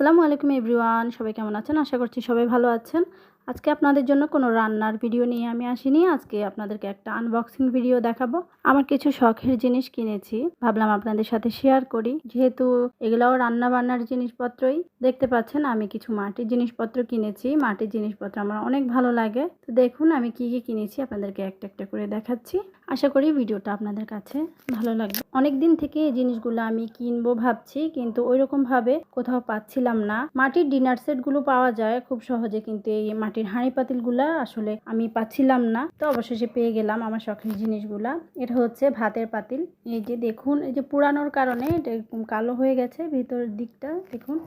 আসসালামু আলাইকুম এভরিওয়ান সবাই কেমন আছেন? আশা করছি সবাই ভালো আছেন। আজকে আপনাদের জন্য কোনো রান্নার ভিডিও নিয়ে আমি আসিনি। আজকে আপনাদেরকে একটা আনবক্সিং ভিডিও দেখাবো। আমার কিছু শখের জিনিস কিনেছি, ভাবলাম আপনাদের সাথে শেয়ার করি। যেহেতু এগুলাও রান্না বান্নার জিনিসপত্রই, দেখতে পাচ্ছেন আমি কিছু মাটির জিনিসপত্র কিনেছি। মাটির জিনিসপত্র আমার অনেক ভালো লাগে। তো দেখুন আমি কি কি কিনেছি, আপনাদেরকে একটা একটা করে দেখাচ্ছি। আশা করি ভিডিওটা আপনাদের কাছে ভালো লাগবে। অনেক দিন থেকে এই জিনিসগুলো আমি কিনবো ভাবছি, কিন্তু ওইরকমভাবে কোথাও পাচ্ছিলাম না। মাটির ডিনার সেটগুলো পাওয়া যায়, খুব সহজে কিন্তু এই মাটির হাঁড়ি পাতিলগুলা আসলে আমি পাচ্ছিলাম না। তো অবশেষে পেয়ে গেলাম আমার শখের জিনিসগুলা। এটা হচ্ছে ভাতের পাতিল। এই যে দেখুন, এই যে পুরানোর কারণে এটা এরকম কালো হয়ে গেছে ভিতরের দিকটা, দেখুন।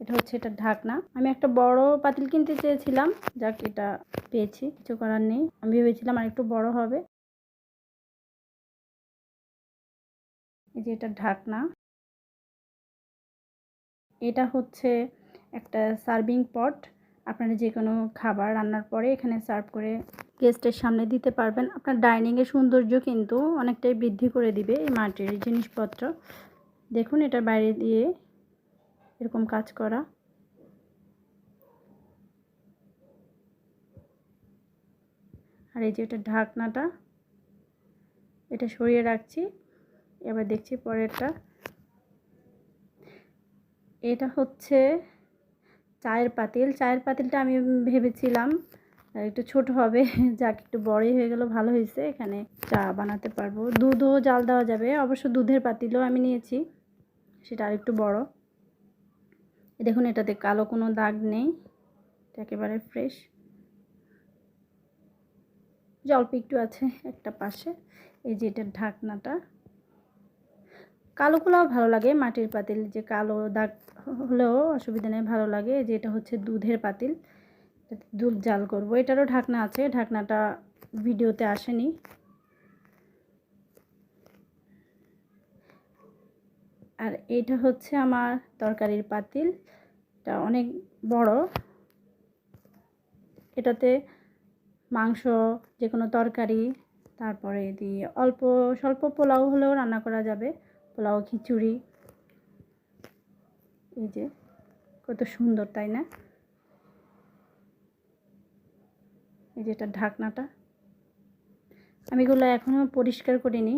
এটা হচ্ছে এটা ঢাকনা। আমি একটা বড় পাতিল কিনতে চেয়েছিলাম, যাক এটা পেয়েছি, কিছু করার নেই। আমি ভেবেছিলাম আর একটু বড় হবে। এই যে এটা ঢাকনা। এটা হচ্ছে একটা সার্ভিং পট। আপনারা যে কোনো খাবার রান্নার পরে এখানে সার্ভ করে গেস্টের সামনে দিতে পারবেন। আপনার ডাইনিংয়ের সৌন্দর্য কিন্তু অনেকটাই বৃদ্ধি করে দিবে এই মাটির জিনিসপত্র। দেখুন, এটা বাইরে দিয়ে এরকম কাজ করা। আর এই যে এটা ঢাকনাটা, এটা সরিয়ে রাখছি। এবার দেখছি পরেরটা। এটা হচ্ছে চায়ের পাতিল। চায়ের পাতিলটা আমি ভেবেছিলাম একটু ছোট হবে, যাক একটু বড়ই হয়ে গেল, ভালো হয়েছে। এখানে চা বানাতে পারব। দুধও জাল দেওয়া যাবে। অবশ্য দুধের পাতিলও আমি নিয়েছি, সেটা আর একটু বড়। দেখুন, এটাতে কালো কোনো দাগ নেই একেবারে ফ্রেশ জল্প একটু আছে একটা পাশে, এই যে এটার ঢাকনাটা। কালোগুলোও ভালো লাগে, মাটির পাতিল যে কালো দাগ হলেও অসুবিধা নেই, ভালো লাগে। যে এটা হচ্ছে দুধের পাতিল দুধ জাল করব। এটারও ঢাকনা আছে, ঢাকনাটা ভিডিওতে আসেনি। আর এটা হচ্ছে আমার তরকারির পাতিল, এটা অনেক বড়। এটাতে মাংস যে কোনো তরকারি, তারপরে দিয়ে অল্প, স্বল্প পোলাও হলেও রান্না করা যাবে। পোলাও, খিচুড়ি। এই যে, কত সুন্দর, তাই না? এই যে, এটা ঢাকনাটা। আমি এগুলো এখনও পরিষ্কার করিনি।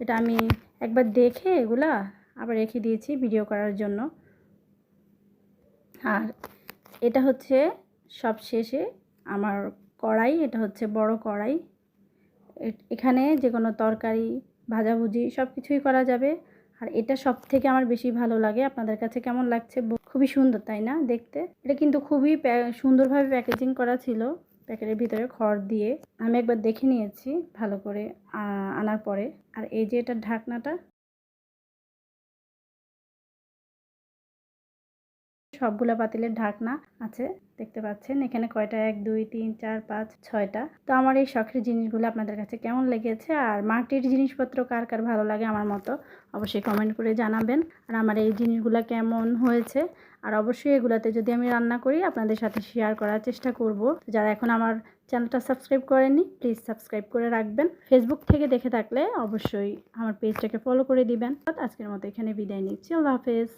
এটা আমি একবার দেখে এগুলা আবার রেখে দিয়েছি ভিডিও করার জন্য। আর এটা হচ্ছে সব শেষে আমার কড়াই, এটা হচ্ছে বড় কড়াই। এখানে যে কোনো তরকারি ভাজাভুজি সব কিছুই করা যাবে। আর এটা সব থেকে আমার বেশি ভালো লাগে। আপনাদের কাছে কেমন লাগছে? খুবই সুন্দর, তাই না? দেখতে। এটা কিন্তু খুবই সুন্দরভাবে প্যাকেজিং করা ছিল প্যাকেটের ভিতরে খড় দিয়ে। আমি একবার দেখে নিয়েছি ভালো করে আনার পরে। আর এই যে এটা ঢাকনাটা সবগুলা পাতিলের ঢাকনা আছে, দেখতে পাচ্ছেন। এখানে কয়টা? এক, দুই, তিন, চার, পাঁচ, ছয়টা। তো আমার এই শখের জিনিসগুলো আপনাদের কাছে কেমন লেগেছে? আর মাটির জিনিসপত্র কার কার ভালো লাগে আমার মতো অবশ্যই কমেন্ট করে জানাবেন। আর আমার এই জিনিসগুলো কেমন হয়েছে? আর অবশ্যই এগুলাতে যদি আমি রান্না করি, আপনাদের সাথে শেয়ার করার চেষ্টা করব। যারা এখন আমার চ্যানেলটা সাবস্ক্রাইব করেনি প্লিজ সাবস্ক্রাইব করে রাখবেন। ফেসবুক থেকে দেখে থাকলে অবশ্যই আমার পেজটাকে ফলো করে দিবেন। আজকের মতো এখানে বিদায় নিচ্ছি। আল্লাহ হাফেজ।